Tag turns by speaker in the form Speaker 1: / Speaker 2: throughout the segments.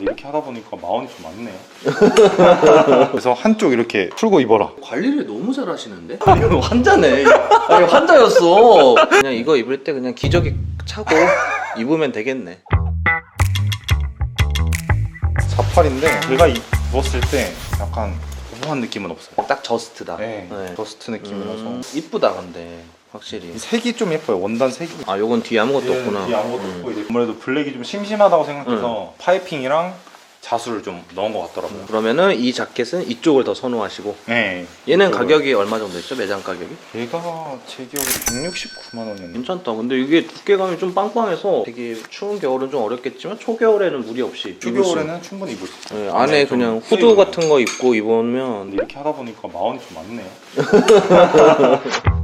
Speaker 1: 이렇게 하다 보니까 마원이 좀 많네요. 그래서 한쪽 이렇게 풀고 입어라.
Speaker 2: 관리를 너무 잘하시는데? 아니 이거 환자네. 아니 환자였어. 그냥 이거 입을 때 그냥 기저귀 차고 입으면 되겠네.
Speaker 1: 48인데 제가 입었을 때 약간 우아한 느낌은 없어요.
Speaker 2: 딱 저스트다.
Speaker 1: 네, 더스트 느낌이라서
Speaker 2: 음, 이쁘다 근데 확실히.
Speaker 1: 이 색이 좀 예뻐요. 원단 색이.
Speaker 2: 아 요건 뒤에 아무것도 없구나.
Speaker 1: 뒤에 아무것도
Speaker 2: 음.
Speaker 1: 없고 이제 아무래도 블랙이 좀 심심하다고 생각해서 파이핑이랑 자수를 좀 넣은 것 같더라고요.
Speaker 2: 그러면은 이 자켓은 이쪽을 더 선호하시고
Speaker 1: 네.
Speaker 2: 얘는
Speaker 1: 이쪽을.
Speaker 2: 가격이 얼마 정도 있죠? 매장 가격이?
Speaker 1: 얘가 제 기억에 169만 원이었는데
Speaker 2: 괜찮다. 근데 이게 두께감이 좀 빵빵해서 되게 추운 겨울은 좀 어렵겠지만 초겨울에는 무리 없이 입을 수
Speaker 1: 초겨울에는 충분히 입을 수 있어요.
Speaker 2: 네, 안에
Speaker 1: 네, 좀
Speaker 2: 그냥 후드 같은 거 입고 입으면
Speaker 1: 근데 이렇게 하다 보니까 마원이 좀 많네요.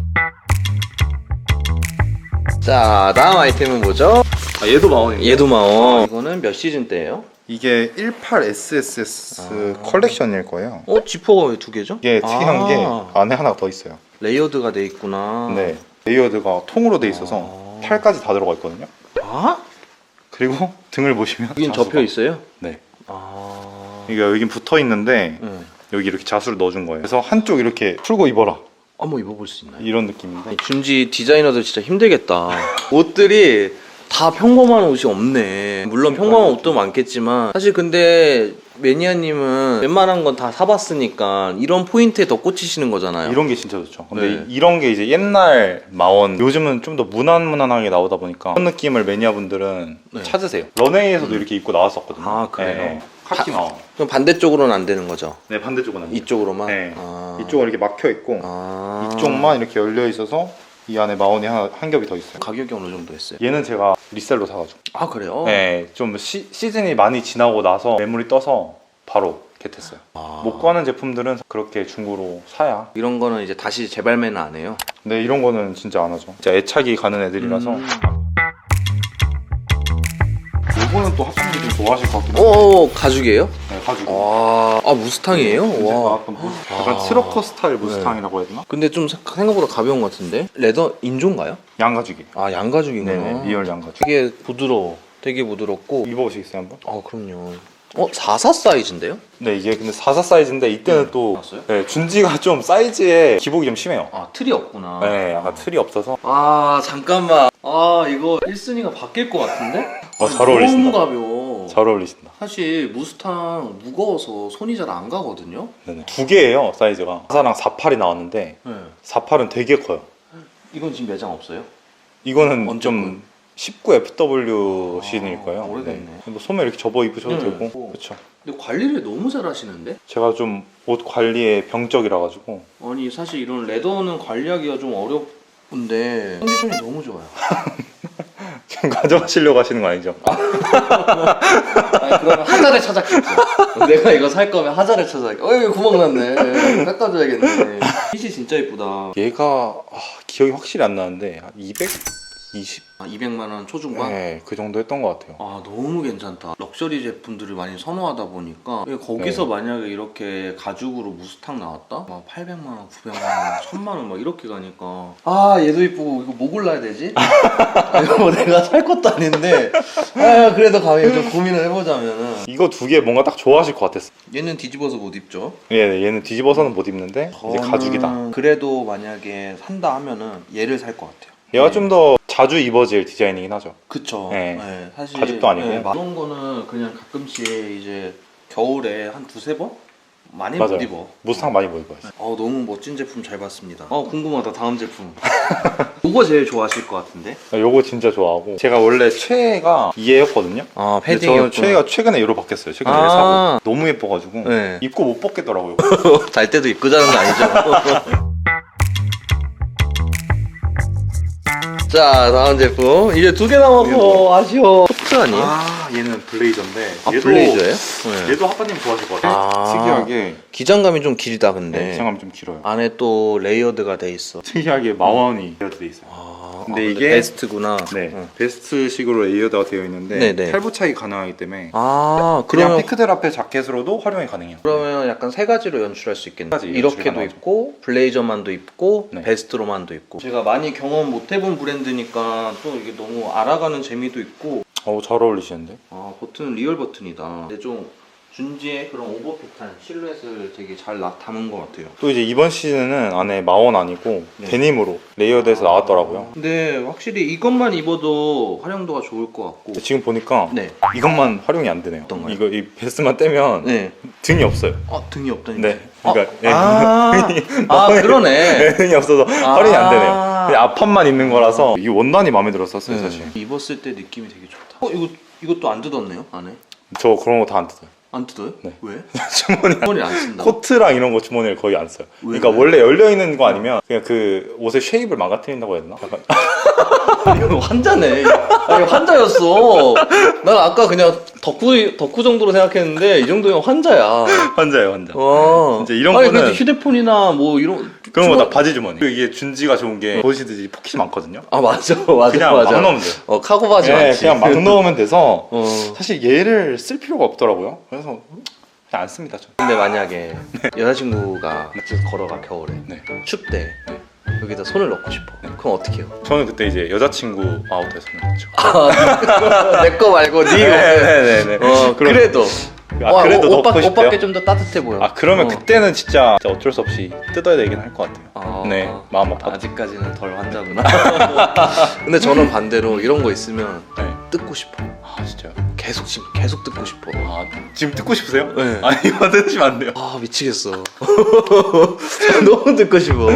Speaker 2: 자 다음 아이템은 뭐죠?
Speaker 1: 아, 얘도 마원이에요.
Speaker 2: 얘도 마오 이거는 몇 시즌 때예요?
Speaker 1: 이게 18SSS
Speaker 2: 아.
Speaker 1: 컬렉션일 거예요.
Speaker 2: 어 지퍼가 왜 두 개죠?
Speaker 1: 이게 특이한
Speaker 2: 아,
Speaker 1: 게 안에 하나 더 있어요.
Speaker 2: 레이어드가 돼 있구나
Speaker 1: 네. 레이어드가 통으로 돼 있어서
Speaker 2: 아.
Speaker 1: 팔까지 다 들어가 있거든요.
Speaker 2: 아?
Speaker 1: 그리고 등을 보시면
Speaker 2: 여긴
Speaker 1: 자수가-
Speaker 2: 접혀 있어요?
Speaker 1: 네.
Speaker 2: 아...
Speaker 1: 이게 여긴 붙어 있는데
Speaker 2: 네.
Speaker 1: 여기 이렇게 자수를 넣어준 거예요. 그래서 한쪽 이렇게 풀고 입어라
Speaker 2: 한번 입어볼 수 있나요?
Speaker 1: 이런 느낌인데
Speaker 2: 준지 디자이너들 진짜 힘들겠다. 옷들이 다 평범한 옷이 없네. 물론 평범한 옷도 많겠지만 사실 근데 매니아님은 웬만한 건 다 사봤으니까 이런 포인트에 더 꽂히시는 거잖아요.
Speaker 1: 이런 게 진짜 좋죠. 근데
Speaker 2: 네.
Speaker 1: 이런 게 이제 옛날 마원 요즘은 좀 더 무난무난하게 나오다 보니까 그런 느낌을 매니아분들은
Speaker 2: 네.
Speaker 1: 찾으세요. 런웨이에서도 이렇게 입고 나왔었거든요.
Speaker 2: 아, 그래요?
Speaker 1: 네. 카키 마원.
Speaker 2: 그럼 반대쪽으로는 안 되는 거죠?
Speaker 1: 네 반대쪽은 아니에요.
Speaker 2: 이쪽으로만?
Speaker 1: 네.
Speaker 2: 아...
Speaker 1: 이쪽은 이렇게 막혀 있고
Speaker 2: 아...
Speaker 1: 이쪽만 이렇게 열려 있어서 이 안에 마원이 하나, 한 겹이 더 있어요.
Speaker 2: 가격이 어느 정도 했어요?
Speaker 1: 얘는 제가 리셀로 사가지고.
Speaker 2: 아 그래요?
Speaker 1: 네, 좀 시, 시즌이 많이 지나고 나서 매물이 떠서 바로 겟했어요.
Speaker 2: 아...
Speaker 1: 못 구하는 제품들은 그렇게 중고로 사야.
Speaker 2: 이런 거는 이제 다시 재발매는 안 해요?
Speaker 1: 근데 이런 거는 진짜 안 하죠. 진짜 애착이 가는 애들이라서.
Speaker 2: 음.
Speaker 1: 이거는 또 학생들이 좀 좋아하실 것 같긴 한데.
Speaker 2: 어 가죽이에요?
Speaker 1: 네, 가지고.
Speaker 2: 아, 아 무스탕이에요?
Speaker 1: 제가
Speaker 2: 와.
Speaker 1: 약간, 무- 약간
Speaker 2: 아.
Speaker 1: 트러커 스타일 무스탕이라고 해야 되나?
Speaker 2: 근데 좀 생각보다 가벼운 것 같은데? 레더 인조인가요?
Speaker 1: 양가죽이.
Speaker 2: 아 양가죽이구나.
Speaker 1: 네네, 리얼 양가죽.
Speaker 2: 되게 부드러워. 되게 부드럽고.
Speaker 1: 입어보시겠어요 한번?
Speaker 2: 아 그럼요. 어 44 사이즈인데요?
Speaker 1: 네, 이게 근데 44 사이즈인데 이때는 또
Speaker 2: 봤어요?
Speaker 1: 네, 준지가 좀 사이즈에 기복이 좀 심해요.
Speaker 2: 아 틀이 없구나.
Speaker 1: 네, 약간 틀이 없어서
Speaker 2: 아 잠깐만. 아 이거 1순위가 바뀔 것 같은데?
Speaker 1: 어, 잘 어울리신다.
Speaker 2: 너무 가벼워.
Speaker 1: 잘 어울리신다.
Speaker 2: 사실 무스탕 무거워서 손이 잘 안 가거든요.
Speaker 1: 네네. 두 개예요 사이즈가. 44랑 48이 나왔는데
Speaker 2: 네.
Speaker 1: 48은 되게 커요.
Speaker 2: 이건 지금 매장 없어요?
Speaker 1: 이거는
Speaker 2: 언제
Speaker 1: 좀 19 FW
Speaker 2: 아,
Speaker 1: 시즌일 거예요.
Speaker 2: 오래됐네.
Speaker 1: 뭐 소매 이렇게 접어 입으셔도
Speaker 2: 네.
Speaker 1: 되고.
Speaker 2: 어.
Speaker 1: 그렇죠.
Speaker 2: 근데 관리를 너무 잘 하시는데?
Speaker 1: 제가 좀 옷 관리에 병적이라 가지고
Speaker 2: 아니 사실 이런 레더는 관리하기가 좀 어렵은데 컨디션이 너무 좋아요.
Speaker 1: 지금 가져가시려고 하시는 거 아니죠?
Speaker 2: 아니 그러면 하자를 찾았겠죠. 내가 이거 살 거면 하자를 찾아야겠. 어 여기 구멍 났네. 닦아줘야겠네. 핏이 진짜 이쁘다.
Speaker 1: 얘가 아, 기억이 확실히 안 나는데 한 220?
Speaker 2: 아, 200만 원 초중반.
Speaker 1: 네, 그 정도 했던 것 같아요.
Speaker 2: 아 너무 괜찮다. 럭셔리 제품들을 많이 선호하다 보니까 거기서
Speaker 1: 네.
Speaker 2: 만약에 이렇게 가죽으로 무스탕 나왔다? 막 800만 원, 900만 원, 1000만 원 막 이렇게 가니까 아 얘도 이쁘고 이거 뭐 골라야 되지? 아, 이거 뭐 내가 살 것도 아닌데 아 그래도 감히 좀 고민을 해보자면은
Speaker 1: 이거 두 개 뭔가 딱 좋아하실 것 같았어요.
Speaker 2: 얘는 뒤집어서 못 입죠.
Speaker 1: 예, 네, 얘는 뒤집어서는 못 입는데 이제
Speaker 2: 저는
Speaker 1: 가죽이다.
Speaker 2: 그래도 만약에 산다 하면은 얘를 살 것 같아요.
Speaker 1: 얘가
Speaker 2: 네.
Speaker 1: 좀더 자주 입어질 디자인이긴 하죠.
Speaker 2: 그쵸.
Speaker 1: 네.
Speaker 2: 네, 사실
Speaker 1: 가죽도 아니고.
Speaker 2: 네, 이런 거는 그냥 가끔씩 이제 겨울에 한 두세 번 많이
Speaker 1: 맞아요.
Speaker 2: 못 입어.
Speaker 1: 무스탕 많이 못 입어요.
Speaker 2: 어 너무 멋진 제품 잘 봤습니다. 어 궁금하다 다음 제품. 이거 제일 좋아하실 것 같은데?
Speaker 1: 요거 진짜 좋아하고 제가 원래 최애가 이애였거든요.
Speaker 2: 아
Speaker 1: 근데 저는 최애가 최근에 얘로 바뀌었어요. 최근에
Speaker 2: 아.
Speaker 1: 사고 너무 예뻐가지고
Speaker 2: 네.
Speaker 1: 입고 못 벗겠더라고요.
Speaker 2: 잘 때도 입고 자는 거 아니죠? 자 다음 제품 이제 두 개 남았어 아쉬워. 코트 아니에요?
Speaker 1: 아 얘는 블레이저인데
Speaker 2: 아,
Speaker 1: 얘도
Speaker 2: 블레이저예요? 네.
Speaker 1: 얘도 하빠님 좋아하실 것 같아요.
Speaker 2: 아.
Speaker 1: 특이하게
Speaker 2: 기장감이 좀 길다 근데
Speaker 1: 네. 기장감이 좀 길어요.
Speaker 2: 안에 또 레이어드가 돼 있어.
Speaker 1: 특이하게 마원이 되어 있어요.
Speaker 2: 아,
Speaker 1: 근데
Speaker 2: 아,
Speaker 1: 이게-
Speaker 2: 베스트구나.
Speaker 1: 네,
Speaker 2: 응.
Speaker 1: 베스트식으로 레이어드가 되어 있는데
Speaker 2: 네네.
Speaker 1: 탈부 차이 가능하기 때문에
Speaker 2: 아
Speaker 1: 그냥
Speaker 2: 그러면
Speaker 1: 피크들 앞에 자켓으로도 활용이 가능해요.
Speaker 2: 그러면 약간 세 가지로 연출할 수 있겠네.
Speaker 1: 가지 연출이
Speaker 2: 이렇게도
Speaker 1: 가능하죠.
Speaker 2: 있고 블레이저만도 입고
Speaker 1: 네.
Speaker 2: 베스트로만도 입고. 제가 많이 경험 못 해본 브랜드니까 또 이게 너무 알아가는 재미도 있고.
Speaker 1: 어우 잘 어울리시는데?
Speaker 2: 아 버튼은 리얼 버튼이다. 근데 좀 준지의 그런 오버핏한 실루엣을 되게 잘 나- 담은 것 같아요.
Speaker 1: 또 이제 이번 시즌은 안에 마원 아니고
Speaker 2: 네.
Speaker 1: 데님으로 레이어드해서 나왔더라고요.
Speaker 2: 근데 확실히 이것만 입어도 활용도가 좋을 것 같고.
Speaker 1: 지금 보니까
Speaker 2: 네.
Speaker 1: 이것만 활용이 안 되네요.
Speaker 2: 어떤 거요?
Speaker 1: 이거 이 베스만 떼면
Speaker 2: 네.
Speaker 1: 등이 없어요.
Speaker 2: 아 등이 없다니까.
Speaker 1: 네. 그러니까 네.
Speaker 2: 아, 아 그러네.
Speaker 1: 등이 없어서
Speaker 2: 아.
Speaker 1: 활용이 안 되네요. 그냥 앞판만 있는 거라서 이 원단이 마음에 들었었어요,
Speaker 2: 네.
Speaker 1: 사실.
Speaker 2: 입었을 때 느낌이 되게 좋다. 어 이거 이것도 안 뜯었네요 안에.
Speaker 1: 저 그런 거 다 안 뜯어요.
Speaker 2: 안 뜯어요?
Speaker 1: 네.
Speaker 2: 왜?
Speaker 1: 주머니 안
Speaker 2: 주머니 안 쓴다.
Speaker 1: 코트랑 이런 거 주머니를 거의 안 써요.
Speaker 2: 왜?
Speaker 1: 그러니까 원래 열려 있는 거 아니면 그냥 그 옷의 쉐입을 망가뜨린다고 해야 되나? 약간
Speaker 2: 이거 환자네. 아니 환자였어. 난 아까 그냥 덕후 덕후 정도로 생각했는데 이 정도면 환자야.
Speaker 1: 환자예요, 환자.
Speaker 2: 와.
Speaker 1: 진짜 이런
Speaker 2: 아니,
Speaker 1: 거는-
Speaker 2: 그래도 휴대폰이나 뭐 이런
Speaker 1: 그런 거
Speaker 2: 주머-
Speaker 1: 다 바지 주머니. 이게 준지가 좋은 게 보시듯이 포켓이 많거든요.
Speaker 2: 아 맞아 맞아
Speaker 1: 그냥
Speaker 2: 맞아.
Speaker 1: 막 넣으면 돼요.
Speaker 2: 어 카고 바지
Speaker 1: 네,
Speaker 2: 많지.
Speaker 1: 그냥 막 넣으면 돼서
Speaker 2: 어.
Speaker 1: 사실 얘를 쓸 필요가 없더라고요. 그래서 그냥 안 씁니다, 저.
Speaker 2: 근데 만약에 여자친구가 같이 걸어가 겨울에
Speaker 1: 네.
Speaker 2: 춥대 여기다 손을 넣고 싶어. 그럼 어떻게 해요?
Speaker 1: 저는 그때 이제 여자친구 아웃에 손을 놨죠.
Speaker 2: 내 거 말고 네 옷에.
Speaker 1: 네네네.
Speaker 2: 어 그래도.
Speaker 1: 아,
Speaker 2: 와,
Speaker 1: 그래도
Speaker 2: 오, 오빠
Speaker 1: 넣고 싶대요?
Speaker 2: 오빠께 좀더 따뜻해 보여.
Speaker 1: 아 그러면
Speaker 2: 어.
Speaker 1: 그때는 진짜 어쩔 수 없이 뜯어야 되긴 할 것 같아요.
Speaker 2: 아,
Speaker 1: 네, 마음 아파.
Speaker 2: 아직까지는 덜 환자구나. 근데 저는 반대로 이런 거 있으면
Speaker 1: 네.
Speaker 2: 뜯고 싶어.
Speaker 1: 아 진짜 요?
Speaker 2: 계속 지금 계속 뜯고 싶어.
Speaker 1: 아 지금 뜯고 싶으세요?
Speaker 2: 네.
Speaker 1: 아니 이거 뜯으시면 안 돼요.
Speaker 2: 아 미치겠어. 너무 듣고 싶어.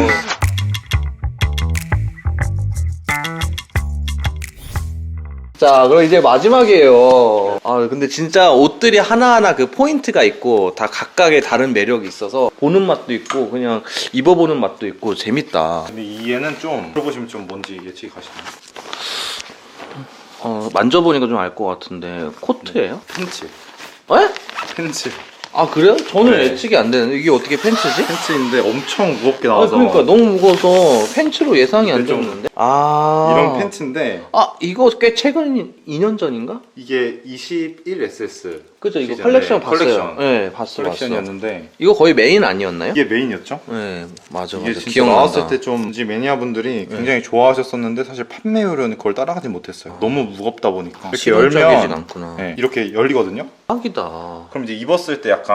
Speaker 2: 자, 그럼 이제 마지막이에요. 아, 근데 진짜 옷들이 하나하나 그 포인트가 있고 다 각각의 다른 매력이 있어서 보는 맛도 있고 그냥 입어보는 맛도 있고 재밌다.
Speaker 1: 근데 이 얘는 좀 들어보시면 좀 뭔지 예측이 가시나요?
Speaker 2: 어, 만져보니까 좀 알 것 같은데 코트예요?
Speaker 1: 팬츠.
Speaker 2: 에?
Speaker 1: 팬츠.
Speaker 2: 아 그래요? 저는
Speaker 1: 네.
Speaker 2: 예측이 안 되는데 이게 어떻게 팬츠지?
Speaker 1: 팬츠인데 엄청 무겁게
Speaker 2: 아
Speaker 1: 나와서
Speaker 2: 그러니까 너무 무거워서 팬츠로 예상이 안
Speaker 1: 좀-
Speaker 2: 되는데. 아
Speaker 1: 이런 팬츠인데
Speaker 2: 아 이거 꽤 최근 2년 전인가?
Speaker 1: 이게 21SS
Speaker 2: 그죠 이거
Speaker 1: 시즌,
Speaker 2: 컬렉션
Speaker 1: 네,
Speaker 2: 봤어요.
Speaker 1: 컬렉션.
Speaker 2: 네 봤어 봤어.
Speaker 1: 컬렉션이었는데
Speaker 2: 이거 거의 메인 아니었나요?
Speaker 1: 이게 메인이었죠?
Speaker 2: 네 맞아
Speaker 1: 이게
Speaker 2: 맞아
Speaker 1: 진짜
Speaker 2: 기억난다.
Speaker 1: 나왔을 때좀 매니아 분들이 굉장히 좋아하셨었는데 사실 판매율은 그걸 따라가지 못했어요. 너무 무겁다 보니까 이렇게 열면
Speaker 2: 않구나.
Speaker 1: 네, 이렇게 열리거든요.
Speaker 2: 딱이다.
Speaker 1: 그럼 이제 입었을 때 약간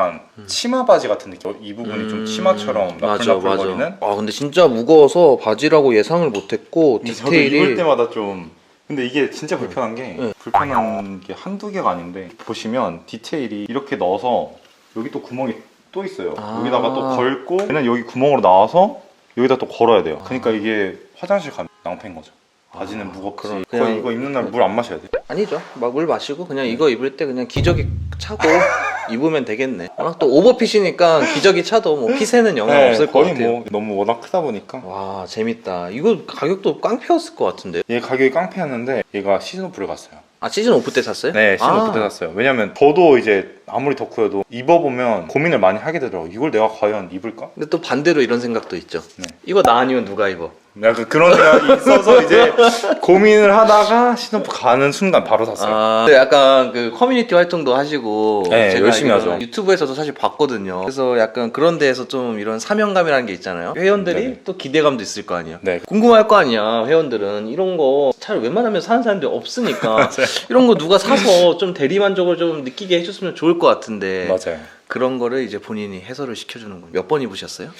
Speaker 1: 치마 바지 같은 느낌. 이 부분이 좀 치마처럼
Speaker 2: 음. 맞아.
Speaker 1: 나풀나풀거리는.
Speaker 2: 아 근데 진짜 무거워서 바지라고 예상을 못했고
Speaker 1: 저도 입을
Speaker 2: 디테일이
Speaker 1: 때마다 좀 근데 이게 진짜 불편한 게
Speaker 2: 네.
Speaker 1: 불편한 게 한두 개가 아닌데 보시면 디테일이 이렇게 넣어서 여기 또 구멍이 또 있어요.
Speaker 2: 아.
Speaker 1: 여기다가 또 걸고 얘는 여기 구멍으로 나와서 여기다 또 걸어야 돼요. 그러니까 이게 화장실 가면 낭패인 거죠. 바지는 무겁지.
Speaker 2: 그럼
Speaker 1: 그거
Speaker 2: 그냥-
Speaker 1: 이거 입는 날 물 안 마셔야 돼.
Speaker 2: 아니죠. 막 물 마시고 그냥 이거 입을 때 그냥 기저귀 차고 입으면 되겠네. 워낙 또 오버핏이니까 기저귀 차도 뭐 핏에는 영향
Speaker 1: 네,
Speaker 2: 없을 것
Speaker 1: 거의
Speaker 2: 같아요.
Speaker 1: 뭐 너무 워낙 크다 보니까
Speaker 2: 와 재밌다. 이거 가격도 깡패였을 것 같은데.
Speaker 1: 얘 가격이 깡패였는데 얘가 시즌 오프를 갔어요.
Speaker 2: 아 시즌 오프 때 샀어요?
Speaker 1: 네, 시즌
Speaker 2: 아,
Speaker 1: 오프 때 샀어요. 왜냐면 저도 이제 아무리 덕후여도 입어보면 고민을 많이 하게 되더라고요. 이걸 내가 과연 입을까?
Speaker 2: 근데 또 반대로 이런 생각도 있죠.
Speaker 1: 네.
Speaker 2: 이거 나 아니면 누가 입어?
Speaker 1: 약간 그런 생각이 있어서 이제 고민을 하다가 오프 가는 순간 바로 샀어요.
Speaker 2: 아, 근데 약간 그 커뮤니티 활동도 하시고
Speaker 1: 네,
Speaker 2: 제가
Speaker 1: 열심히
Speaker 2: 알기로는
Speaker 1: 하죠.
Speaker 2: 유튜브에서도 사실 봤거든요. 그래서 약간 그런 데에서 좀 이런 사명감이라는 게 있잖아요. 회원들이
Speaker 1: 네네.
Speaker 2: 또 기대감도 있을 거 아니에요.
Speaker 1: 네.
Speaker 2: 궁금할 거 아니야 회원들은 이런 거 잘 웬만하면 사는 사람들이 없으니까 이런 거 누가 사서 좀 대리 만족을 좀 느끼게 해줬으면 좋을 것 같은데
Speaker 1: 맞아요.
Speaker 2: 그런 거를 이제 본인이 해설을 시켜주는군 몇번 입으셨어요?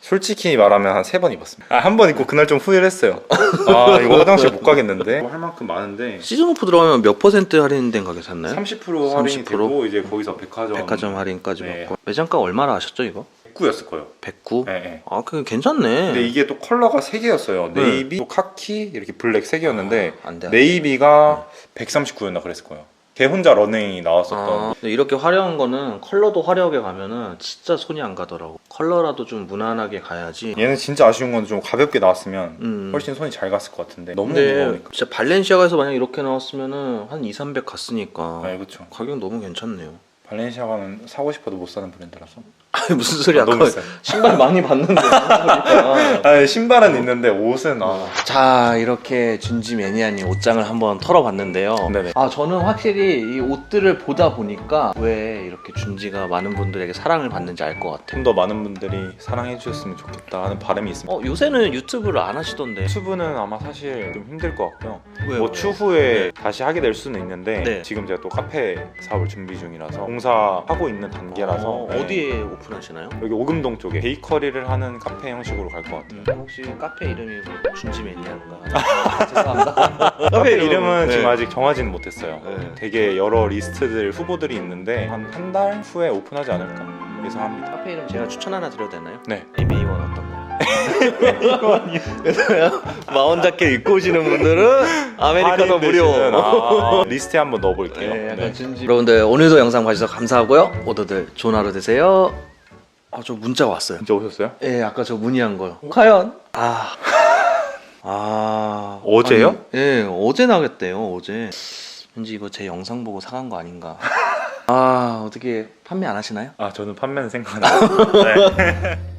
Speaker 1: 솔직히 말하면 한 세 번 입었습니다. 아, 한 번 입고 그날 좀 후회를 했어요. 아 이거 화장실 못 가겠는데 할 만큼 많은데
Speaker 2: 시즌 오프 들어가면 몇 퍼센트 할인된 가격 샀나요?
Speaker 1: 30% 할인이
Speaker 2: 30%?
Speaker 1: 되고 이제 거기서 백화점
Speaker 2: 백화점 할인까지
Speaker 1: 네.
Speaker 2: 받고 매장가 얼마나 하셨죠 이거?
Speaker 1: 109였을 거예요.
Speaker 2: 109?
Speaker 1: 네, 네.
Speaker 2: 아 그게 괜찮네
Speaker 1: 근데 이게 또 컬러가 세 개였어요.
Speaker 2: 네.
Speaker 1: 네이비, 또 카키, 이렇게 블랙 세 개였는데
Speaker 2: 아, 안 돼, 안 돼.
Speaker 1: 네이비가 139였나 그랬을 거예요. 걔 혼자 러닝이 나왔었던
Speaker 2: 아, 근데 이렇게 화려한 거는 컬러도 화려하게 가면은 진짜 손이 안 가더라고 컬러라도 좀 무난하게 가야지
Speaker 1: 얘는 진짜 아쉬운 건 좀 가볍게 나왔으면
Speaker 2: 음.
Speaker 1: 훨씬 손이 잘 갔을 것 같은데 너무 무거우니까.
Speaker 2: 진짜 발렌시아가에서 만약 이렇게 나왔으면은 한 2, 300 갔으니까
Speaker 1: 네, 그렇죠.
Speaker 2: 가격 너무 괜찮네요
Speaker 1: 발렌시아가는 사고 싶어도 못 사는 브랜드라서.
Speaker 2: 아니 무슨 소리야
Speaker 1: 너무
Speaker 2: 아까
Speaker 1: 비싸요.
Speaker 2: 신발 많이 봤는데.
Speaker 1: 아 신발은 있는데 옷은 아.
Speaker 2: 자 이렇게 준지 매니아님 옷장을 한번 털어봤는데요
Speaker 1: 네네.
Speaker 2: 아 저는 확실히 이 옷들을 보다 보니까 왜 이렇게 준지가 많은 분들에게 사랑을 받는지 알 것 같아.
Speaker 1: 좀더 많은 분들이 사랑해 주셨으면 좋겠다 하는 바람이 있습니다.
Speaker 2: 어 요새는 유튜브를 안 하시던데.
Speaker 1: 유튜브는 아마 사실 좀 힘들 것 같고요.
Speaker 2: 왜요?
Speaker 1: 뭐 추후에 다시 하게 될 수는 있는데
Speaker 2: 네.
Speaker 1: 지금 제가 또 카페 사업을 준비 중이라서 공사하고 있는 단계라서
Speaker 2: 어,
Speaker 1: 네.
Speaker 2: 어디에 오픈하시나요?
Speaker 1: 여기 오금동 쪽에 베이커리를 하는 카페 형식으로 갈 것 같아요.
Speaker 2: 음, 혹시 카페 이름이 뭐 준지 매니아인가? 죄송합니다.
Speaker 1: 카페 이름은
Speaker 2: 네.
Speaker 1: 지금 아직 정하지는 못했어요.
Speaker 2: 네.
Speaker 1: 되게 여러 리스트들 후보들이 있는데 한 한 달 후에 오픈하지 않을까 예상합니다.
Speaker 2: 카페 이름 제가 추천 하나 드려도 되나요?
Speaker 1: 네.
Speaker 2: 에메이원 어떤가요? 그래서 마원 자켓 입고 오시는 분들은 아메리카노 무료.
Speaker 1: 아, 리스트에 한번 넣어볼게요.
Speaker 2: 네, 약간
Speaker 1: 네.
Speaker 2: 준지. 여러분들 오늘도 영상 봐주셔서 감사하고요. 모두들 좋은 하루 되세요. 아 저 문자 왔어요.
Speaker 1: 진짜 오셨어요?
Speaker 2: 예, 아까 저 문의한 거요. 과연? 아. 아.
Speaker 1: 어제요?
Speaker 2: 아니, 예, 어제 나겠대요, 어제. 왠지 이거 제 영상 보고 사간 거 아닌가. 아, 어떻게 판매 안 하시나요?
Speaker 1: 아 저는 판매는 생각 안 해요. 네.